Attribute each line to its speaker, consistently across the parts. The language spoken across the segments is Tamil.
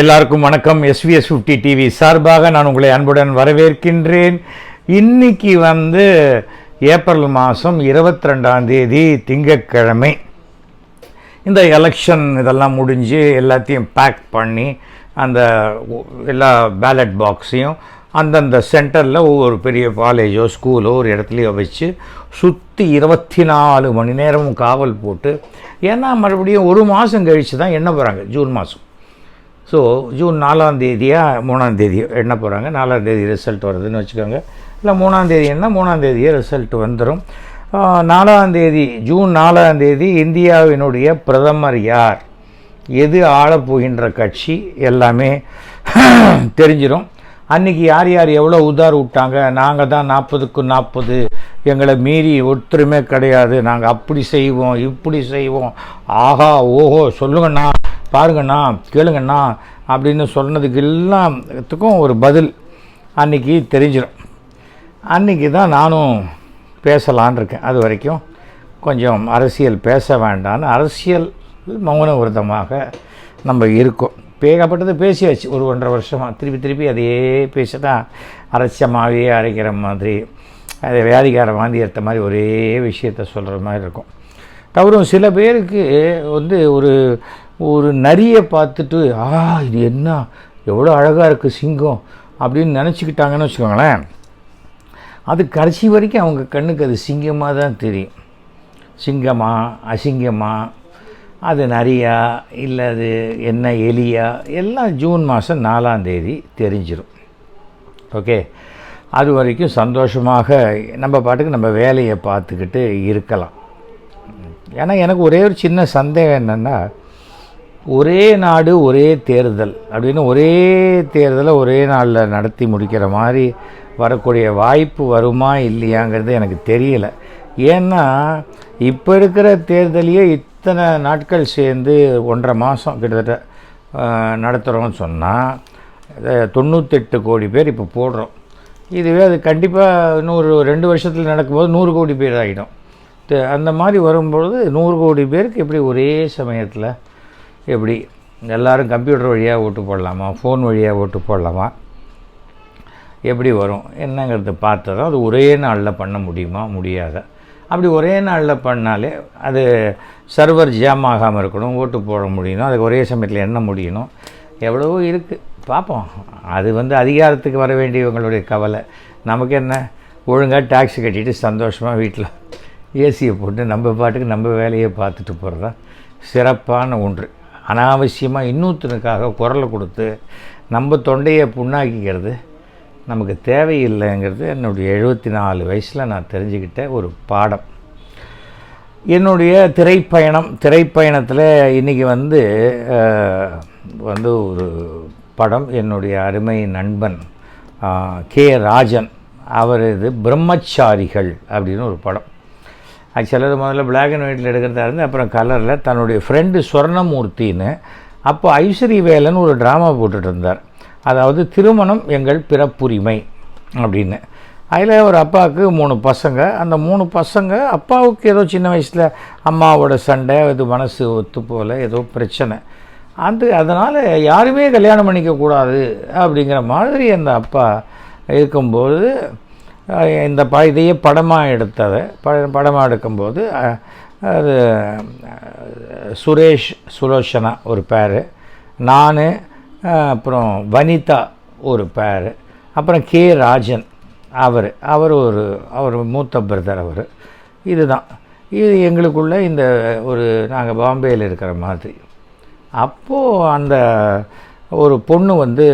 Speaker 1: எல்லாருக்கும் வணக்கம். எஸ்விஎஸ் ஃபிஃப்டி டிவி சார்பாக நான் உங்களை அன்புடன் வரவேற்கின்றேன். இன்னைக்கு வந்து ஏப்ரல் மாதம் இருபத்தி ரெண்டாம் தேதி திங்கட்கிழமை. இந்த எலெக்ஷன் இதெல்லாம் முடிஞ்சு எல்லாத்தையும் பேக் பண்ணி அந்த எல்லா பேலட் பாக்ஸையும் அந்தந்த சென்டரில் ஒவ்வொரு பெரிய காலேஜோ ஸ்கூலோ ஒரு இடத்துலையோ வச்சு சுற்றி இருபத்தி நாலு மணி நேரமும் காவல் போட்டு ஏன்னா மறுபடியும் ஒரு மாதம் கழித்து தான் என்ன போகிறாங்க ஜூன் மாதம் ஸோ ஜூன் நாலாம் தேதியாக மூணாம் தேதி என்ன போகிறாங்க நாலாம் தேதி ரிசல்ட் வருதுன்னு வச்சுக்கோங்க. இல்லை மூணாம் தேதி என்ன? மூணாம் தேதியே ரிசல்ட் வந்துடும் நாலாம் தேதி ஜூன் நாலாம் தேதி இந்தியாவினுடைய பிரதமர் யார்? எது ஆளப்போகின்ற கட்சி? எல்லாமே தெரிஞ்சிடும் அன்னைக்கு யார் யார் எவ்வளோ உதார் விட்டாங்க? நாங்கள் தான் நாற்பதுக்கு நாற்பது. எங்களை மீறி ஒற்றுமை கிடையாது. நாங்கள் அப்படி செய்வோம் இப்படி செய்வோம். ஆஹா ஓஹோ சொல்லுங்கண்ணா பாருங்கண்ணா கேளுங்கண்ணா அப்படின்னு சொன்னதுக்கு எல்லாத்துக்கும் ஒரு பதில் அன்னைக்கு தெரிஞ்சிடும் அன்றைக்கி தான் நானும் பேசலான் இருக்கேன். அது வரைக்கும் கொஞ்சம் அரசியல் பேச வேண்டான்னு அரசியல் மௌன விரதமாக நம்ம இருக்கோம். பேகப்பட்டது பேசியாச்சு. ஒரு ஒன்றரை வருஷமாக திருப்பி திருப்பி அதையே பேச தான் அரசியமாகவே அரைக்கிற மாதிரி அது வியாதிகார வாந்தி ஏற்ற மாதிரி ஒரே விஷயத்த சொல்கிற மாதிரி இருக்கும். தவறும் சில பேருக்கு வந்து ஒரு ஒரு நரியை பார்த்துட்டு ஆ இது என்ன? எவ்வளோ அழகாக இருக்குது சிங்கம். அப்படின்னு நினச்சிக்கிட்டாங்கன்னு வச்சுக்கோங்களேன். அது கடைசி வரைக்கும் அவங்க கண்ணுக்கு அது சிங்கமாக தான் தெரியும். சிங்கமா அசிங்கமா அது நரியா இல்லை அது என்ன எலியா? எல்லாம் ஜூன் மாதம் நாலாம் தேதி தெரிஞ்சிடும் ஓகே? அது வரைக்கும் சந்தோஷமாக நம்ம பாட்டுக்கு நம்ம வேலையை பார்த்துக்கிட்டு இருக்கலாம். ஏன்னா எனக்கு ஒரே ஒரு சின்ன சந்தேகம் என்னென்னா ஒரே நாடு ஒரே தேர்தல் அப்படின்னு ஒரே தேர்தலை ஒரே நாளில் நடத்தி முடிக்கிற மாதிரி வரக்கூடிய வாய்ப்பு வருமா இல்லையாங்கிறது எனக்கு தெரியலை. ஏன்னா இப்போ இருக்கிற தேர்தலையே இத்தனை நாட்கள் சேர்ந்து ஒன்றரை மாதம் கிட்டத்தட்ட நடத்துகிறோம்னு சொன்னால் தொண்ணூத்தெட்டு கோடி பேர் இப்போ போடுறோம். இதுவே அது கண்டிப்பாக இன்னொரு ரெண்டு வருஷத்தில் நடக்கும்போது நூறு கோடி பேர் ஆகிடும் அந்த மாதிரி வரும்பொழுது நூறு கோடி பேருக்கு எப்படி ஒரே சமயத்தில் எப்படி? எல்லோரும் கம்ப்யூட்டர் வழியாக ஓட்டு போடலாமா? ஃபோன் வழியாக ஓட்டு போடலாமா? எப்படி வரும்? என்னங்கிறத பார்த்ததும் தான் அது ஒரே நாளில் பண்ண முடியுமா? முடியாத? அப்படி ஒரே நாளில் பண்ணாலே அது சர்வர் ஜாம் ஆகாமல் இருக்கணும் ஓட்டு போட முடியணும் அதுக்கு ஒரே சமயத்தில் என்ன முடியணும்? எவ்வளவோ இருக்குது பார்ப்போம் அது வந்து அதிகாரத்துக்கு வர வேண்டியவங்களுடைய கவலை. நமக்கு என்ன? ஒழுங்காக டாக்ஸி கட்டிட்டு சந்தோஷமாக வீட்டில் ஏசியை போட்டு நம்ம பாட்டுக்கு நம்ம வேலையை பார்த்துட்டு போகிறது தான் சிறப்பான ஒன்று. அனாவசியமாக இன்னொருத்தனுக்காக குரலை கொடுத்து நம்ம தொண்டையை புண்ணாக்கிக்கிறது நமக்கு தேவையில்லைங்கிறது என்னுடைய எழுபத்தி நாலு வயசில் நான் தெரிஞ்சுக்கிட்ட ஒரு பாடம். என்னுடைய திரைப்பயணம் திரைப்பயணத்தில் இன்றைக்கி வந்து வந்து ஒரு படம் என்னுடைய அருமை நண்பன் கே. ராஜன். அவர் இது பிரம்மச்சாரிகள் அப்படின்னு ஒரு படம். ஆக்சுவலாக முதல்ல பிளாக் அண்ட் ஒயிட்டில் எடுக்கிறதா இருந்து அப்புறம் கலரில் தன்னுடைய ஃப்ரெண்டு சொர்ணமூர்த்தின்னு அப்போ ஐஸ்வரி வேலன் ஒரு ட்ராமா போட்டுட்டு இருந்தார். அதாவது திருமணம் எங்கள் பிறப்புரிமை அப்படின்னு. அதில் ஒரு அப்பாவுக்கு மூணு பசங்க. அந்த மூணு பசங்க அப்பாவுக்கு ஏதோ சின்ன வயசில் அம்மாவோட சண்டை இது மனசு ஒத்து போல ஏதோ பிரச்சனை. அது அதனால் யாருமே கல்யாணம் பண்ணிக்கக்கூடாது அப்படிங்கிற மாதிரி அந்த அப்பா இருக்கும்போது இந்த ப இதையே படமாக எடுத்ததை. பட படமாக எடுக்கும்போது அது சுரேஷ் சுலோச்சனா ஒரு பேர். நான் அப்புறம் வனிதா ஒரு பேர். அப்புறம் கே ராஜன் அவர். அவர் ஒரு அவர் மூத்த பிரதர் அவர். இதுதான். இது எங்களுக்குள்ள இந்த ஒரு நாங்கள் பாம்பேயில் இருக்கிற மாதிரி. அப்போது அந்த ஒரு பொண்ணு வந்து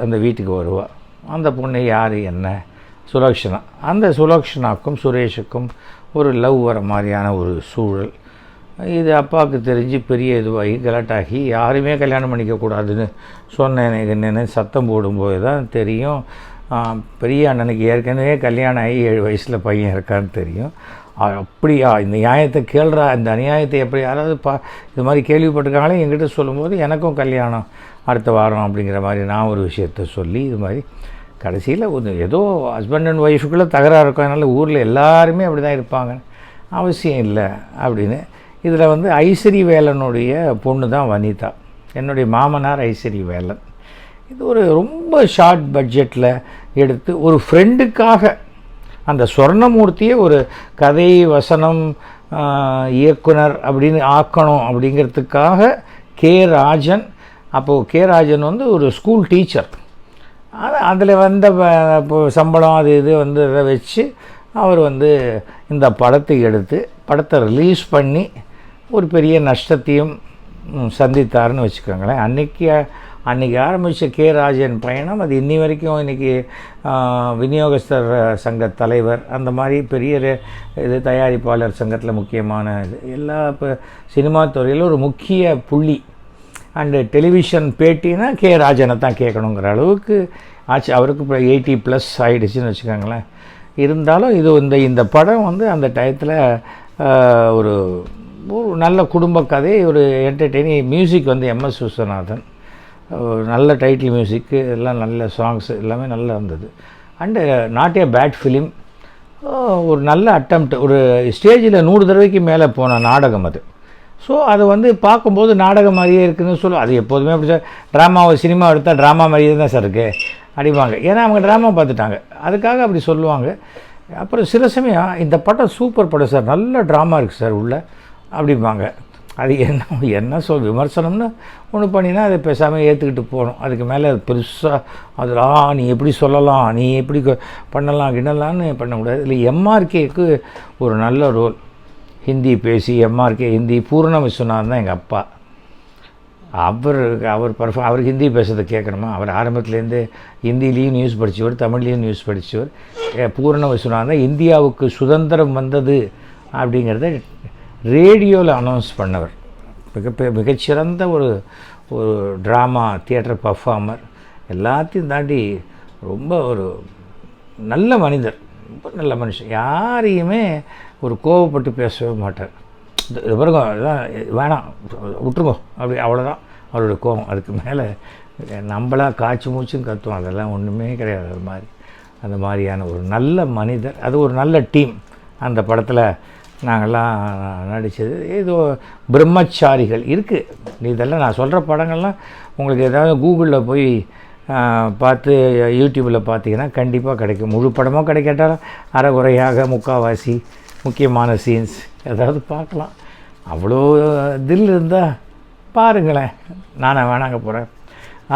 Speaker 1: அந்த வீட்டுக்கு வருவாள் அந்த பொண்ணு யார் என்ன? சுலக்ஷனா அந்த சுலக்ஷனாக்கும் சுரேஷுக்கும் ஒரு லவ் வர மாதிரியான ஒரு சூழல். இது அப்பாவுக்கு தெரிஞ்சு பெரிய இதுவாகி கலட்டாகி யாருமே கல்யாணம் பண்ணிக்கக்கூடாதுன்னு சொன்னேன் என்னென்னு சத்தம் போடும்போது தான் தெரியும். பெரிய அண்ணனுக்கு ஏற்கனவே கல்யாணம் ஆகி ஏழு வயசில் பையன் இருக்கான்னு தெரியும். அப்படியா இந்த நியாயத்தை கேள்றா இந்த அநியாயத்தை எப்படி யாராவது பா இது மாதிரி கேள்விப்பட்டிருக்காங்களே என்கிட்ட சொல்லும்போது எனக்கும் கல்யாணம் அடுத்த வாரம் அப்படிங்கிற மாதிரி நான் ஒரு விஷயத்த சொல்லி இது மாதிரி கடைசியில் ஒரு ஏதோ ஹஸ்பண்ட் அண்ட் ஒய்ஃபுக்குள்ளே தகராறு இருக்கும் அதனால் ஊரில் எல்லாருமே அப்படி தான் இருப்பாங்க. அவசியம் இல்லை அப்படின்னு. இதில் வந்து ஐஸ்வரி வேலனுடைய பொண்ணு தான் வனிதா. என்னுடைய மாமனார் ஐஸ்வரி வேலன் இது ஒரு ரொம்ப ஷார்ட் பட்ஜெட்டில் எடுத்து ஒரு ஃப்ரெண்டுக்காக அந்த சொர்ணமூர்த்தியை ஒரு கதை வசனம் இயக்குனர் அப்படின்னு ஆக்கணும் அப்படிங்கிறதுக்காக கே ராஜன் அப்போது கே ராஜன் வந்து ஒரு ஸ்கூல் டீச்சர் அது அதில் வந்த சம்பளம் அது இது வந்து இதை வச்சு அவர் வந்து இந்த படத்தை எடுத்து படத்தை ரிலீஸ் பண்ணி ஒரு பெரிய நஷ்டத்தையும் ம், சந்தித்தாருன்னு வச்சுக்கோங்களேன். அன்றைக்கி அன்றைக்கி ஆரம்பித்த கே ராஜன் பயணம் அது இன்னி வரைக்கும் இன்றைக்கி விநியோகஸ்தர் சங்க தலைவர் அந்த மாதிரி பெரிய இது தயாரிப்பாளர் சங்கத்தில் முக்கியமான இது எல்லா இப்போ சினிமா துறையில் ஒரு முக்கிய புள்ளி. அண்டு டெலிவிஷன் பேட்டினா கே ராஜனை தான் கேட்கணுங்கிற அளவுக்கு ஆச்சு. அவருக்கு இப்போ எயிட்டி ப்ளஸ் ஆகிடுச்சின்னு வச்சுக்கோங்களேன். இருந்தாலும் இது இந்த இந்த படம் வந்து அந்த டயத்தில் ஒரு ஒரு நல்ல குடும்ப கதை ஒரு என்டர்டெய்னிங் மியூசிக் வந்து எம்எஸ் விஸ்வநாதன். ஒரு நல்ல டைட்டில் மியூசிக்கு எல்லாம் நல்ல சாங்ஸ் எல்லாமே நல்லா இருந்தது. And not a bad film ஒரு நல்ல அட்டம்ப்ட் ஒரு ஸ்டேஜில் நூறு தடவைக்கு மேலே போன நாடகம் அது. ஸோ அது வந்து பார்க்கும்போது நாடகம் மாதிரியே இருக்குதுன்னு சொல்லுவோம் அது எப்போதுமே அப்படி சார். ட்ராமாவை சினிமா எடுத்தால் ட்ராமா மாதிரியே தான் சார் இருக்குது அடிப்பாங்க. ஏன்னா அவங்க ட்ராமா பார்த்துட்டாங்க. அதுக்காக அப்படி சொல்லுவாங்க. அப்புறம் சில சமயம் இந்த படம் சூப்பர் படம் சார். நல்ல ட்ராமா இருக்குது சார் உள்ள. அப்படிம்பாங்க. அது என்ன என்ன சொல் விமர்சனம்னு ஒன்று பண்ணினா அதை பேசாமல் ஏற்றுக்கிட்டு போகணும். அதுக்கு மேலே அது பெருசாக அதில் ஆ நீ எப்படி சொல்லலாம்? நீ எப்படி பண்ணலாம் கிண்ணலான்னு பண்ணக்கூடாது. இல்லை எம்ஆர்கேக்கு ஒரு நல்ல ரோல் ஹிந்தி பேசி எம்ஆர்கே ஹிந்தி பூர்ண விஸ்வநாதன் தான் எங்கள் அப்பா. அவர் அவர் பர்ஃபார்ம் அவர் ஹிந்தி பேசுறதை கேட்கணுமா? அவர் ஆரம்பத்துலேருந்து ஹிந்திலேயும் நியூஸ் படித்தவர் தமிழ்லேயும் நியூஸ் படித்தவர் பூரண விஸ்வநாதன் இந்தியாவுக்கு சுதந்திரம் வந்தது அப்படிங்கிறத ரேடியோவில் அனௌன்ஸ் பண்ணவர். மிக மிகச்சிறந்த ஒரு ஒரு ட்ராமா தியேட்டர் பர்ஃபார்மர் எல்லாத்தையும் தாண்டி ரொம்ப ஒரு நல்ல மனிதர். ரொம்ப நல்ல மனுஷன். யாரையுமே ஒரு கோவப்பட்டு பேசவே மாட்டார். இது இது பாருங்க வேணாம் விட்டுருங்க அப்படி அவ்வளோதான் அவரோட கோபம். அதுக்கு மேலே நம்மளா காய்ச்சி மூச்சும் கத்துவோம். அதெல்லாம் ஒன்றுமே கிடையாது. அது மாதிரி அந்த மாதிரியான ஒரு நல்ல மனிதர். அது ஒரு நல்ல டீம். அந்த படத்தில் நாங்கள்லாம் நடித்தது ஏதோ பிரம்மச்சாரிகள் இருக்குது இதெல்லாம் நான் சொல்கிற படங்கள்லாம் உங்களுக்கு ஏதாவது கூகுளில் போய் பார்த்து யூடியூப்பில் பார்த்தீங்கன்னா கண்டிப்பாக கிடைக்கும். முழு படமாக கிடைக்காட்டாலும் அறகுறையாக முக்காவாசி முக்கியமான சீன்ஸ் ஏதாவது பார்க்கலாம். அவ்வளோ தில் இருந்தால் பாருங்களேன். நானே வேணாங்க போகிறேன்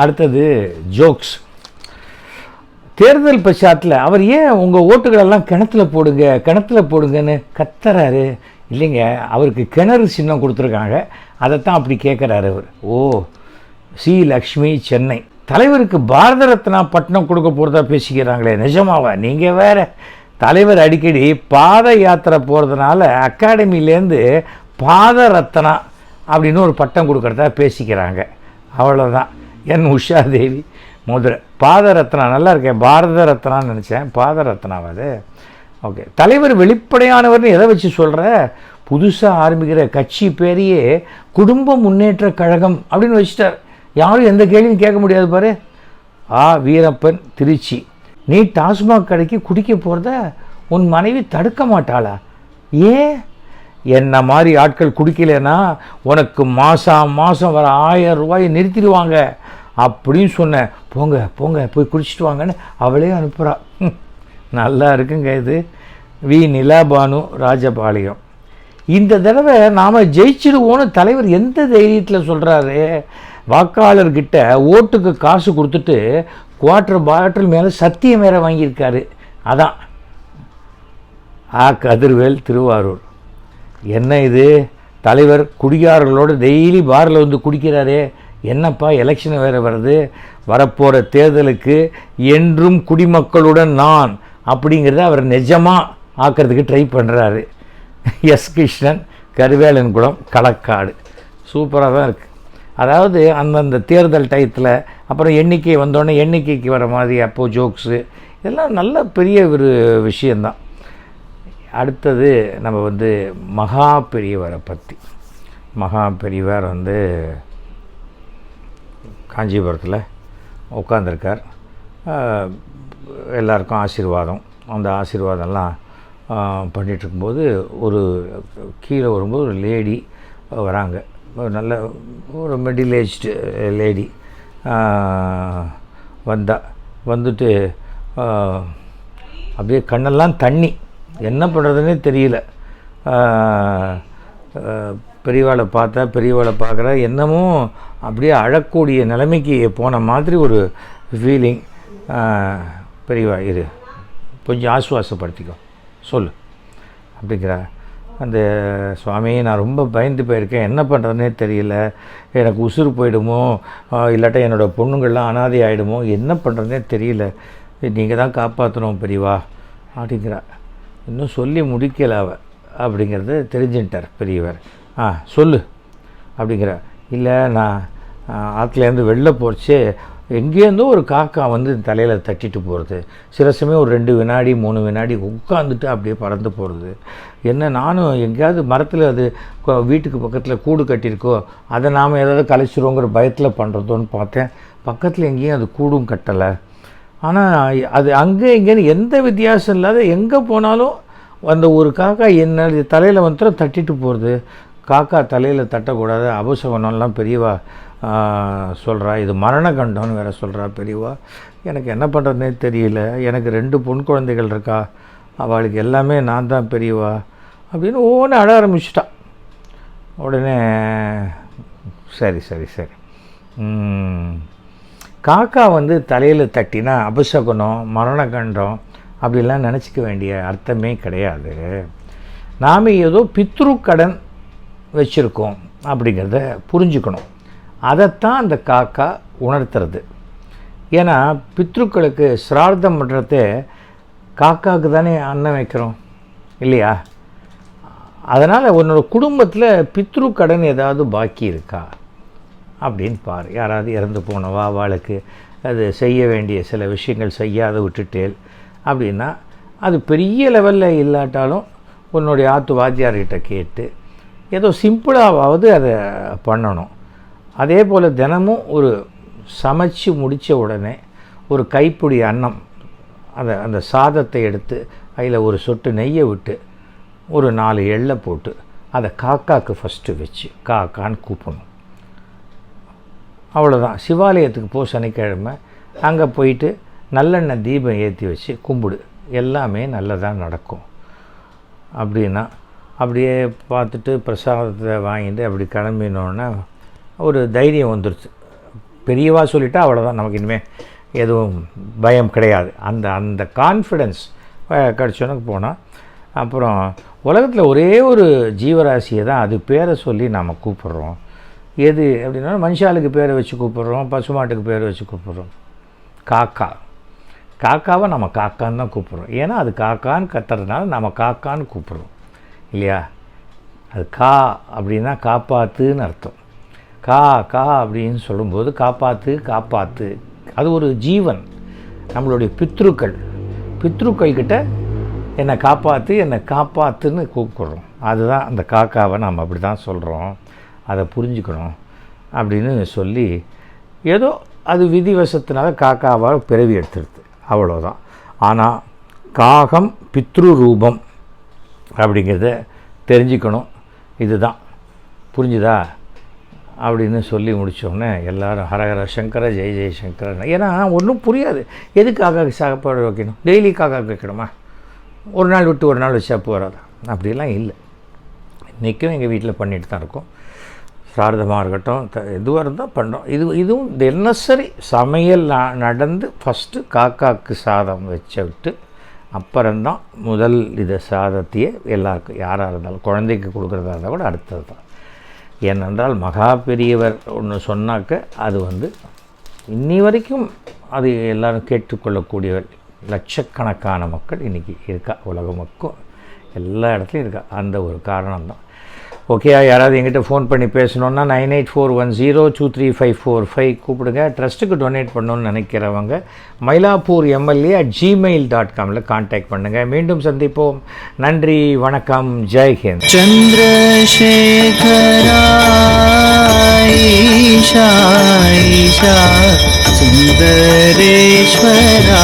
Speaker 1: அடுத்தது ஜோக்ஸ் தேர்தல் பச்சாத்தில் அவர் ஏன் உங்கள் ஓட்டுகளெல்லாம் கிணத்துல போடுங்க கிணத்துல போடுங்கன்னு கத்துறாரு? இல்லைங்க அவருக்கு கிணறு சின்னம் கொடுத்துருக்காங்க. அதைத்தான் அப்படி கேட்குறாரு அவர். O C Lakshmi Chennai. தலைவருக்கு பாரத ரத்னா பட்டம் கொடுக்க போகிறதா பேசிக்கிறாங்களே நிஜமாவா? நீங்கள் வேறு தலைவர் அடிக்கடி பாத யாத்திரை போகிறதுனால அகாடமிலேருந்து பாத ரத்னா அப்படின்னு ஒரு பட்டம் கொடுக்கறதா பேசிக்கிறாங்க. அவ்வளோதான் என் உஷா தேவி மதுரை. பாத ரத்னா நல்லா இருக்கேன். பாரத ரத்னான்னு நினச்சேன். பாத ரத்னாவா அது? ஓகே. தலைவர் வெளிப்படையானவர்னு எதை வச்சு சொல்கிற புதுசாக ஆரம்பிக்கிற கட்சி பேரையே குடும்ப முன்னேற்ற கழகம் அப்படின்னு வச்சுட்டார். யாரும் எந்த கேள்வியும் கேட்க முடியாது பாரு. ஆ வீரப்பன் திருச்சி. நீ டாஸ்மாக் கடைக்கு குடிக்க போகிறத உன் மனைவி தடுக்க மாட்டாளா? ஏன் என்ன மாதிரி ஆட்கள் குடிக்கலைன்னா உனக்கு மாதம் மாதம் வர ஆயிரம் ரூபாயை நிறுத்திடுவாங்க. அப்படின்னு சொன்னேன் போங்க போங்க போய் குடிச்சிட்டு வாங்கன்னு அவளே அனுப்புகிறா நல்லா இருக்குங்க இது. வி. நிலாபானு ராஜபாளையம். இந்த தடவை நாம் ஜெயிச்சிடுவோன்னு தலைவர் எந்த தைரியத்தில் சொல்கிறாரு வாக்காளர்கிட்ட ஓட்டுக்கு காசு கொடுத்துட்டு குவார்ட்டர் பாட்டில் மேலே சத்தியம் வேற வாங்கியிருக்காரு. அதான். ஆ கதிர்வேல் திருவாரூர். என்ன இது? தலைவர் குடிகாரர்களோடு டெய்லி பாரில் வந்து குடிக்கிறாரே. என்னப்பா எலெக்ஷன் வேறு வருது? வரப்போகிற தேர்தலுக்கு என்றும் குடிமக்களுடன் நான் அப்படிங்கிறத அவர் நிஜமாக ஆக்கிறதுக்கு ட்ரை பண்ணுறாரு எஸ் கிருஷ்ணன் கருவேலன்குளம் களக்காடு. சூப்பராக தான் இருக்குது அதாவது அந்தந்த தேர்தல் டயத்தில் அப்புறம் எண்ணிக்கை வந்தோடனே எண்ணிக்கைக்கு வர மாதிரி அப்போது ஜோக்ஸு இதெல்லாம் நல்ல பெரிய ஒரு விஷயந்தான் அடுத்தது நம்ம வந்து மகா பெரியவரை பற்றி மகா பெரியவர் வந்து காஞ்சிபுரத்தில் உட்காந்துருக்கார் எல்லாருக்கும் ஆசீர்வாதம். அந்த ஆசீர்வாதம்லாம் பண்ணிகிட்ருக்கும்போது ஒரு கீழே வரும்போது ஒரு லேடி வராங்க. ஒரு நல்ல ஒரு மிடில் ஏஜ்டு லேடி வந்தா வந்துட்டு அப்படியே கண்ணெல்லாம் தண்ணி. என்ன பண்ணுறதுனே தெரியல. பெரியவாளை பார்த்தா பெரியவாளை பார்க்குறா என்னமோ அப்படியே அழக்கூடிய நிலைமைக்கு போன மாதிரி ஒரு ஃபீலிங் பெரியவா இரு. கொஞ்சம் ஆசுவாசப்படுத்திக்கோ. சொல்லு. அப்படிங்கிறா. அந்த சுவாமி நான் ரொம்ப பயந்து போயிருக்கேன். என்ன பண்ணுறதுனே தெரியல. எனக்கு உசுறு போயிடுமோ? இல்லாட்டா என்னோடய பொண்ணுங்கள்லாம் அனாதை ஆகிடுமோ என்ன பண்ணுறதுனே தெரியல. நீங்கள் தான் காப்பாற்றணும் பெரியவா அப்படிங்கிறா இன்னும் சொல்லி முடிக்கலை அவ. அப்படிங்கிறது தெரிஞ்சுட்டார் பெரியவர். ஆ சொல்லு அப்படிங்கிற இல்லை நான் ஆற்றுலேருந்து வெளில போச்சு எங்கேருந்தோ ஒரு காக்கா வந்து தலையில் தட்டிட்டு போகிறது சில சமயம் ஒரு ரெண்டு வினாடி மூணு வினாடி உட்காந்துட்டு அப்படியே பறந்து போகிறது என்ன நானும் எங்கேயாவது மரத்தில் அது வீட்டுக்கு பக்கத்தில் கூடு கட்டியிருக்கோ அதை நாம் ஏதாவது கலைச்சிருவோங்கிற பயத்தில் பண்ணுறதோன்னு பார்த்தேன். பக்கத்தில் எங்கேயும் அது கூடும் கட்டலை. ஆனால் அது அங்கே இங்கேன்னு எந்த வித்தியாசம் இல்லாத எங்கே போனாலும் அந்த ஒரு காக்கா என்ன தலையில் வந்துட்டு தட்டிட்டு போகிறது காக்கா தலையில் தட்டக்கூடாது அபசகுணம்லாம் பெரியவா சொல்கிறா இது மரண கண்டம்னு வேற சொல்கிறா பெரியவா. எனக்கு என்ன பண்ணுறதுனே தெரியல. எனக்கு ரெண்டு பொன் குழந்தைகள் இருக்கா. அவளுக்கு எல்லாமே நான் தான் பெரியவா அப்படின்னு ஒவ்வொன்று அழ ஆரம்பிச்சிட்டா. உடனே சரி சரி சரி. காக்கா வந்து தலையில் தட்டினா அபசகுணம் மரணகண்டம் அப்படிலாம் நினச்சிக்க வேண்டிய அர்த்தமே கிடையாது. நாம் ஏதோ பித்ரு கடன் வச்சுருக்கோம் அப்படிங்கிறத புரிஞ்சுக்கணும். அதைத்தான் அந்த காக்கா உணர்த்துறது. ஏன்னா பித்ருக்களுக்கு சிரார்த்தம் பண்ணுறதே காக்காவுக்கு தானே அன்னம் வைக்கிறோம் இல்லையா? அதனால் உன்னோட குடும்பத்தில் பித்ரு கடன் ஏதாவது பாக்கி இருக்கா? அப்படின்னு பாரு. யாராவது இறந்து போனவா அவளுக்கு அது செய்ய வேண்டிய சில விஷயங்கள் செய்யாத விட்டுட்டேல் அப்படின்னா அது பெரிய லெவலில் இல்லாட்டாலும் உன்னுடைய ஆத்து வாத்தியார்கிட்ட கேட்டு ஏதோ சிம்பிளாவது அதை பண்ணணும். அதே போல் தினமும் ஒரு சமைச்சு முடித்த உடனே ஒரு கைப்பிடி அன்னம் அதை அந்த சாதத்தை எடுத்து அதில் ஒரு சொட்டு நெய்யை விட்டு ஒரு நாலு எள்ளை போட்டு அதை காக்காக்கு ஃபஸ்ட்டு வச்சு காக்கான்னு கூப்பிடணும் அவ்வளோதான் சிவாலயத்துக்கு போ சனிக்கிழமை அங்கே போயிட்டு நல்லெண்ணெய் தீபம் ஏற்றி வச்சு கும்பிடு. எல்லாமே நல்லதாக நடக்கும். அப்படின்னா அப்படியே பார்த்துட்டு பிரசாதத்தை வாங்கிட்டு அப்படி கிளம்பினோன்னா ஒரு தைரியம் வந்துருச்சு. பெரியவா சொல்லிட்டா அவ்வளோதான் நமக்கு இனிமேல் எதுவும் பயம் கிடையாது. அந்த அந்த கான்ஃபிடென்ஸ் கிடச்சோன்னு போனால் அப்புறம் உலகத்தில் ஒரே ஒரு ஜீவராசியை தான் அது பேரை சொல்லி நாம் கூப்பிட்றோம். எது அப்படின்னா மனுஷாளுக்கு பேரை வச்சு கூப்பிட்றோம் பசுமாட்டுக்கு பேரை வச்சு கூப்பிட்றோம். காக்கா. காக்காவை நம்ம காக்கான்னு தான் கூப்பிட்றோம். ஏன்னா அது காக்கான்னு கத்துறதுனால நம்ம காக்கான்னு கூப்பிட்றோம். இல்லையா? அது கா அப்படின்னா காப்பாத்துன்னு அர்த்தம். கா கா அப்படின்னு சொல்லும்போது காப்பாற்று காப்பாற்று அது ஒரு ஜீவன். நம்மளுடைய பித்ருக்கள். பித்ருக்கள் கிட்ட என்னை காப்பாற்று என்னை காப்பாற்றுன்னு கூப்பிட்றோம். அதுதான் அந்த காக்காவை நாம் அப்படி தான் சொல்கிறோம் அதை புரிஞ்சுக்கணும் அப்படின்னு சொல்லி ஏதோ அது விதிவசத்தினால காக்காவாக பிறவி எடுத்துருது அவ்வளோதான் ஆனால் காகம் பித்ரு ரூபம். அப்படிங்கிறத தெரிஞ்சுக்கணும். இதுதான். புரிஞ்சுதா? அப்படின்னு சொல்லி முடித்தோடனே எல்லாரும் ஹரஹர சங்கர ஜெய ஜெய சங்கர ஏன்னா ஒன்றும் புரியாது. எதுக்கு காக்காக்கு சாப்பாடு வைக்கணும்? டெய்லி காக்கா வைக்கணுமா ஒரு நாள் விட்டு ஒரு நாள் வச்சா போகிறதா அப்படிலாம் இல்லை. இன்றைக்கும் எங்கள் வீட்டில் பண்ணிட்டு தான் இருக்கோம். சாரதமாக இருக்கட்டும் த எதுவாக இருந்தால் பண்ணுறோம் இது இதுவும் தினசரி சமையல் நடந்து ஃபஸ்ட்டு காக்காக்கு சாதம் வச்ச விட்டு அப்புறம்தான் முதல் இதை சாதத்தையே எல்லாருக்கும் யாராக இருந்தாலும் குழந்தைக்கு கொடுக்குறதா இருந்தால் கூட அடுத்தது தான் ஏனென்றால் மகா பெரியவர் ஒன்று சொன்னாக்க அது வந்து இன்னி வரைக்கும் அது எல்லாரும் கேட்டுக்கொள்ளக்கூடியவர். லட்சக்கணக்கான மக்கள் இன்றைக்கி இருக்கா உலக மக்கள் எல்லா இடத்துலையும் இருக்கா. அந்த ஒரு காரணம் ஓகே யாராவது எங்கிட்ட ஃபோன் பண்ணி பேசணுன்னா nine eight four one zero two three five four five கூப்பிடுங்க. ட்ரஸ்ட்டுக்கு டொனேட் பண்ணணும்னு நினைக்கிறவங்க Mylapore MLA at Gmail dot Kamil contact பண்ணுங்கள் மீண்டும் சந்திப்போம். நன்றி வணக்கம்
Speaker 2: ஜெய்ஹிந்த் சந்திரசேகராயிஷா சுந்தரேஸ்வரா.